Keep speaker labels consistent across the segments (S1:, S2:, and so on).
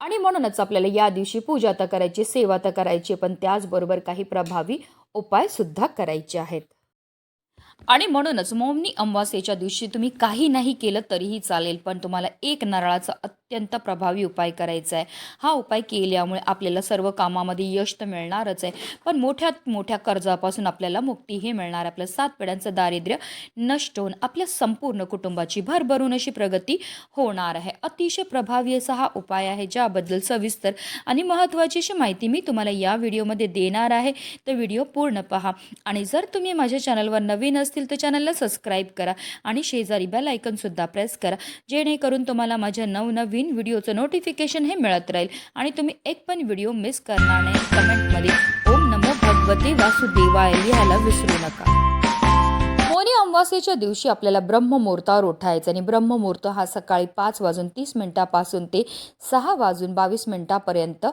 S1: आणि म्हणूनच आपल्याला या दिवशी पूजा तर करायची सेवा तर करायची पण त्याचबरोबर काही प्रभावी उपायसुद्धा करायचे आहेत. आणि म्हणूनच मोमनी अमावास्येच्या दिवशी तुम्ही काही नाही केलं तरीही चालेल पण तुम्हाला एक नारळाचा अत्यंत प्रभावी उपाय करायचा आहे. हा उपाय केल्यामुळे आपल्याला सर्व कामामध्ये यश तर मिळणारच आहे. पण मोठ्यात मोठ्या कर्जापासून आपल्याला मुक्तीही मिळणार. आपल्या सात पिढ्यांचं दारिद्र्य नष्ट होऊन आपल्या संपूर्ण कुटुंबाची भरभरून अशी प्रगती होणार आहे. अतिशय प्रभावी असा हा उपाय आहे ज्याबद्दल सविस्तर आणि महत्त्वाची अशी माहिती मी तुम्हाला या व्हिडिओमध्ये देणार आहे. तर व्हिडिओ पूर्ण पहा. आणि जर तुम्ही माझ्या चॅनलवर नवीन असतील तर चॅनलला सबस्क्राईब करा आणि शेजारी बेल आयकनसुद्धा प्रेस करा. जेणेकरून तुम्हाला माझ्या नवनवीन व्हिडिओचं नोटिफिकेशन हे मिळत राहील. आणि तुम्ही एक पण व्हिडिओ मिस करणार नाही कमेंटमध्ये ओम नमो भगवते वासुदेवाय लिहायला विसरू नका. मौनी अमावास्येच्या दिवशी आपल्याला ब्रह्ममुहूर्तावर उठायचं आणि ब्रह्ममुहूर्त हा सकाळी पाच वाजून तीस मिनिटापासून ते सहा वाजून बावीस मिनिटापर्यंत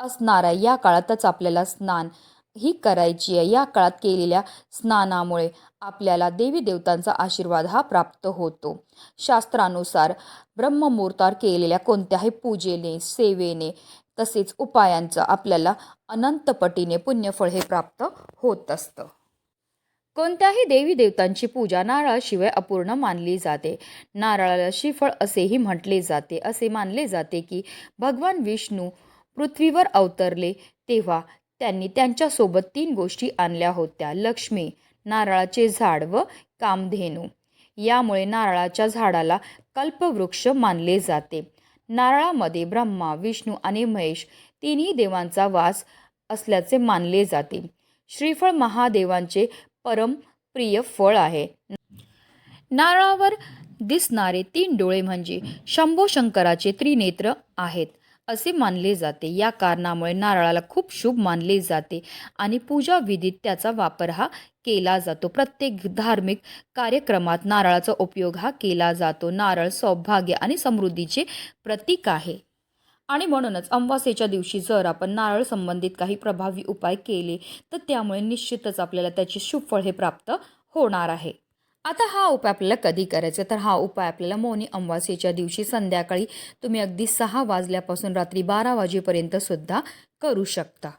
S1: असणार आहे. या काळातच आपल्याला स्नान ही करायची आहे. या काळात केलेल्या स्नानामुळे आपल्याला देवी देवतांचा आशीर्वाद हा प्राप्त होतो. शास्त्रानुसार ब्रह्ममुहूर्तावर केलेल्या कोणत्याही पूजेने सेवेने तसेच उपायांचं आपल्याला अनंतपटीने पुण्यफळ हे प्राप्त होत असतं. कोणत्याही देवी देवतांची पूजा नारळाशिवाय अपूर्ण मानली जाते. नारळाला श्रीफळ असेही म्हटले जाते. असे मानले जाते की भगवान विष्णू पृथ्वीवर अवतरले तेव्हा त्यांनी त्यांच्यासोबत तीन गोष्टी आणल्या होत्या. लक्ष्मी नारळाचे झाड व कामधेनू. यामुळे नारळाच्या झाडाला कल्पवृक्ष मानले जाते. नारळामध्ये ब्रह्मा विष्णू आणि महेश तिन्ही देवांचा वास असल्याचे मानले जाते. श्रीफळ महादेवांचे परम प्रिय फळ आहे. नारळावर दिसणारे तीन डोळे म्हणजे शंभो शंकराचे त्रिनेत्र आहेत. असे मानले जाते. या कारणामुळे नारळाला खूप शुभ मानले जाते आणि पूजा विधीत त्याचा वापर हा केला जातो. प्रत्येक धार्मिक कार्यक्रमात नारळाचा उपयोग हा केला जातो. नारळ सौभाग्य आणि समृद्धीचे प्रतीक आहे. आणि म्हणूनच अमावास्येच्या दिवशी जर आपण नारळ संबंधित काही प्रभावी उपाय केले तर त्यामुळे निश्चितच आपल्याला त्याचे शुभफळ हे प्राप्त होणार आहे. आता हा उपाय आपल्याला कधी करायचा तर हा उपाय आपल्याला मौनी अमावास्येच्या दिवशी संध्याकाळी तुम्ही अगदी सहा वाजल्यापासून रात्री बारा वाजेपर्यंत सुद्धा करू शकता.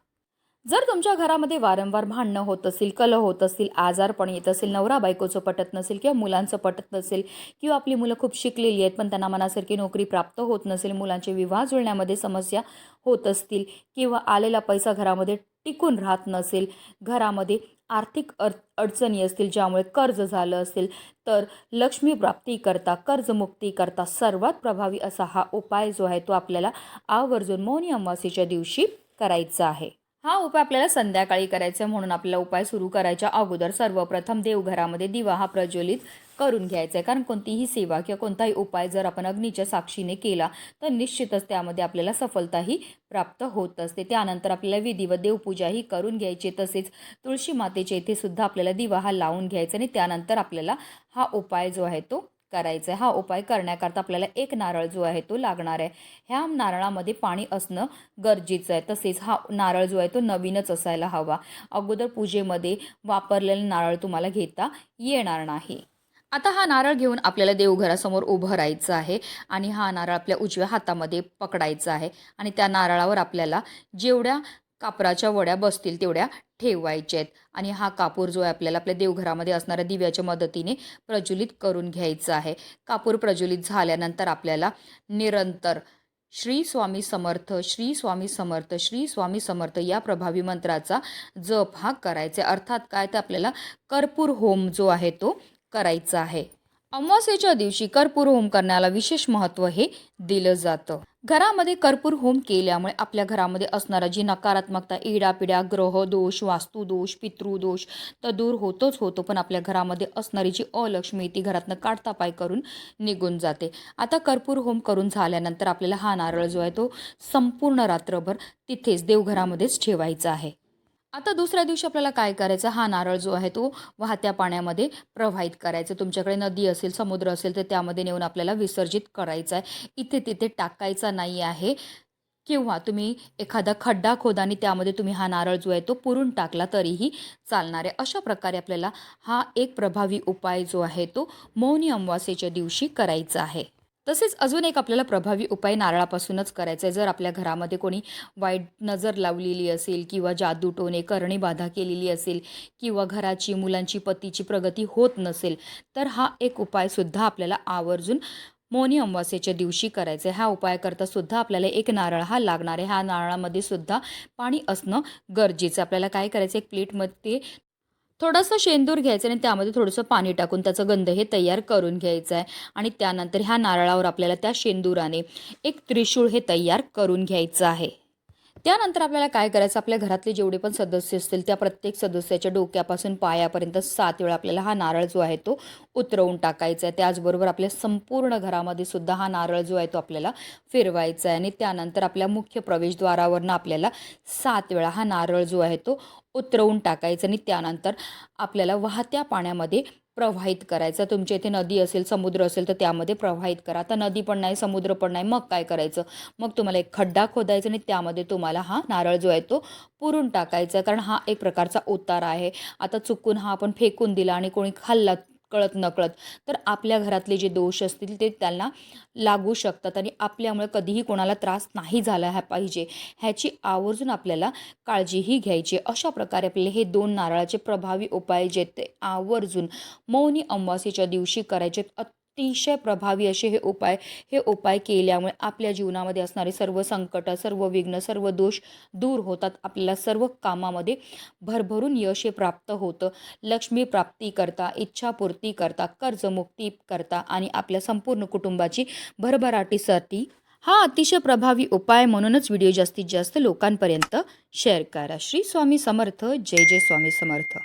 S1: जर तुमच्या घरामध्ये वारंवार भांडणं होत असेल कलह होत असतील आजारपण येत असेल नवरा बायकोचं पटत नसेल किंवा मुलांचं पटत नसेल किंवा आपली मुलं खूप शिकलेली आहेत पण त्यांना मनासारखी नोकरी प्राप्त होत नसेल मुलांचे विवाह जुळण्यामध्ये समस्या होत असतील किंवा आलेला पैसा घरामध्ये टिकून राहत नसेल. घरामध्ये आर्थिक अड अडचणी असतील ज्यामुळे कर्ज झालं असेल तर लक्ष्मी प्राप्तीकरता कर्जमुक्तीकरता सर्वात प्रभावी असा हा उपाय जो आहे तो आपल्याला आवर्जून मौनी अमावास्येच्या दिवशी करायचा आहे. हा उपाय आपल्याला संध्याकाळी करायचा आहे म्हणून आपल्याला उपाय सुरू करायच्या अगोदर सर्वप्रथम देवघरामध्ये दिवा हा प्रज्वलित करून घ्यायचं आहे कारण कोणतीही सेवा किंवा कोणताही उपाय जर आपण अग्नीच्या साक्षीने केला तर निश्चितच त्यामध्ये आपल्याला सफलताही प्राप्त होत असते. त्यानंतर आपल्याला विधी व देवपूजाही करून घ्यायची. तसेच तुळशी मातेच्या इथे सुद्धा आपल्याला दिवा हा लावून घ्यायचा आणि त्यानंतर आपल्याला हा उपाय जो आहे तो करायचा आहे. हा उपाय करण्याकरता आपल्याला एक नारळ जो आहे तो लागणार आहे. ह्या नारळामध्ये पाणी असणं गरजेचं आहे. तसेच हा नारळ जो आहे तो नवीनच असायला हवा. अगोदर पूजेमध्ये वापरलेला नारळ तुम्हाला घेता येणार नाही. आता हा नारळ घेऊन आपल्याला देवघरासमोर उभं राहायचं आहे आणि हा नारळ आपल्या उजव्या हातामध्ये पकडायचा आहे आणि त्या नारळावर आपल्याला जेवढ्या कापराच्या वड्या बसतील तेवढ्या ठेवायच्या आहेत. आणि हा कापूर जो आहे आपल्याला आपल्या देवघरामध्ये असणाऱ्या दिव्याच्या मदतीने प्रज्वलित करून घ्यायचा आहे. कापूर प्रज्वलित झाल्यानंतर आपल्याला निरंतर श्री स्वामी समर्थ श्री स्वामी समर्थ श्री स्वामी समर्थ या प्रभावी मंत्राचा जप हा करायचा आहे. अर्थात काय? तर आपल्याला कर्पूर होम जो आहे तो करायचं आहे. अमावस्येच्या दिवशी कर्पूर होम करण्याला विशेष महत्त्व हे दिलं जातं. घरामध्ये कर्पूर होम केल्यामुळे आपल्या घरामध्ये असणारा जी नकारात्मकता इडापिड्या ग्रह दोष वास्तुदोष पितृदोष तर दूर होतोच होतो पण आपल्या घरामध्ये असणारी जी अलक्ष्मी ती घरातनं काढता पाय करून निघून जाते. आता कर्पूर होम करून झाल्यानंतर आपल्याला हा नारळ जो आहे तो संपूर्ण रात्रभर तिथेच देवघरामध्येच ठेवायचा आहे. आता दुसऱ्या दिवशी आपल्याला काय करायचं? हा नारळ जो आहे तो वाहत्या पाण्यामध्ये प्रवाहित करायचा. तुमच्याकडे नदी असेल समुद्र असेल तर त्यामध्ये नेऊन आपल्याला विसर्जित करायचा आहे इथे तिथे टाकायचा नाही आहे. किंवा तुम्ही एखादा खड्डा खोदा आणि त्यामध्ये तुम्ही हा नारळ जो आहे तो पुरून टाकला तरीही चालणार आहे. अशा प्रकारे आपल्याला हा एक प्रभावी उपाय जो आहे तो मौनी अमावास्येच्या दिवशी करायचा आहे. तसेच अजून एक आपल्याला प्रभावी उपाय नारळापासूनच करायचा आहे जर आपल्या घरामध्ये कोणी वाईट नजर लावलेली असेल किंवा जादू टोने करणी बाधा केलेली असेल किंवा घराची मुलांची पतीची प्रगती होत नसेल तर हा एक उपायसुद्धा आपल्याला आवर्जून मौनी अमावास्येच्या दिवशी करायचं आहे ह्या उपायाकरता सुद्धा आपल्याला एक नारळ हा लागणार आहे. ह्या नारळामध्ये सुद्धा पाणी असणं गरजेचं आपल्याला काय करायचं एक प्लेटमध्ये थोडंसं शेंदूर घ्यायचं आणि त्यामध्ये थोडंसं पाणी टाकून त्याचं गंध हे तयार करून घ्यायचं आहे आणि त्यानंतर ह्या नारळावर आपल्याला त्या शेंदुराने एक त्रिशूळ हे तयार करून घ्यायचं आहे. त्यानंतर आपल्याला काय करायचं? आपल्या घरातले जेवढे पण सदस्य असतील त्या प्रत्येक सदस्याच्या डोक्यापासून पायापर्यंत सात वेळा आपल्याला हा नारळ जो आहे तो उतरवून टाकायचा आहे त्याचबरोबर आपल्या संपूर्ण घरामध्ये सुद्धा हा नारळ जो आहे तो आपल्याला फिरवायचा आहे आणि त्यानंतर आपल्या मुख्य प्रवेशद्वारावरनं आपल्याला सात वेळा हा नारळ जो आहे तो उतरवून टाकायचा आणि त्यानंतर आपल्याला वाहत्या पाण्यामध्ये प्रवाहित करायचं. तुमच्या इथे नदी असेल समुद्र असेल तर त्यामध्ये प्रवाहित करा. आता नदी पण नाही समुद्र पण नाही मग काय करायचं? मग तुम्हाला एक खड्डा खोदायचा आणि त्यामध्ये तुम्हाला हा नारळ जो आहे तो पुरून टाकायचा कारण हा एक प्रकारचा उतार आहे. आता चुकून हा आपण फेकून दिला आणि कोणी खाल्ला कळत नकळत. तर आपल्या घरातले जे दोष असतील ते त्यांना लागू शकतात आणि आपल्यामुळे कधीही कोणाला त्रास नाही झाला ह्या पाहिजे. ह्याची आवर्जून आपल्याला काळजीही घ्यायची. अशा प्रकारे आपले हे दोन नारळाचे प्रभावी उपाय जे ते आवर्जून मौनी अमावास्येच्या दिवशी करायचे अतिशय प्रभावी असे हे उपाय हे उपाय केल्यामुळे आपल्या जीवनामध्ये असणारे सर्व संकट सर्व विघ्न सर्व दोष दूर होतात. आपल्याला सर्व कामामध्ये भरभरून यश हे प्राप्त होतं. लक्ष्मी प्राप्ती करता इच्छापूर्ती करता कर्जमुक्ती करता आणि आपल्या संपूर्ण कुटुंबाची भरभराटीसाठी हा अतिशय प्रभावी उपाय म्हणूनच व्हिडिओ जास्तीत जास्त लोकांपर्यंत शेअर करा. श्री स्वामी समर्थ. जय जय स्वामी समर्थ.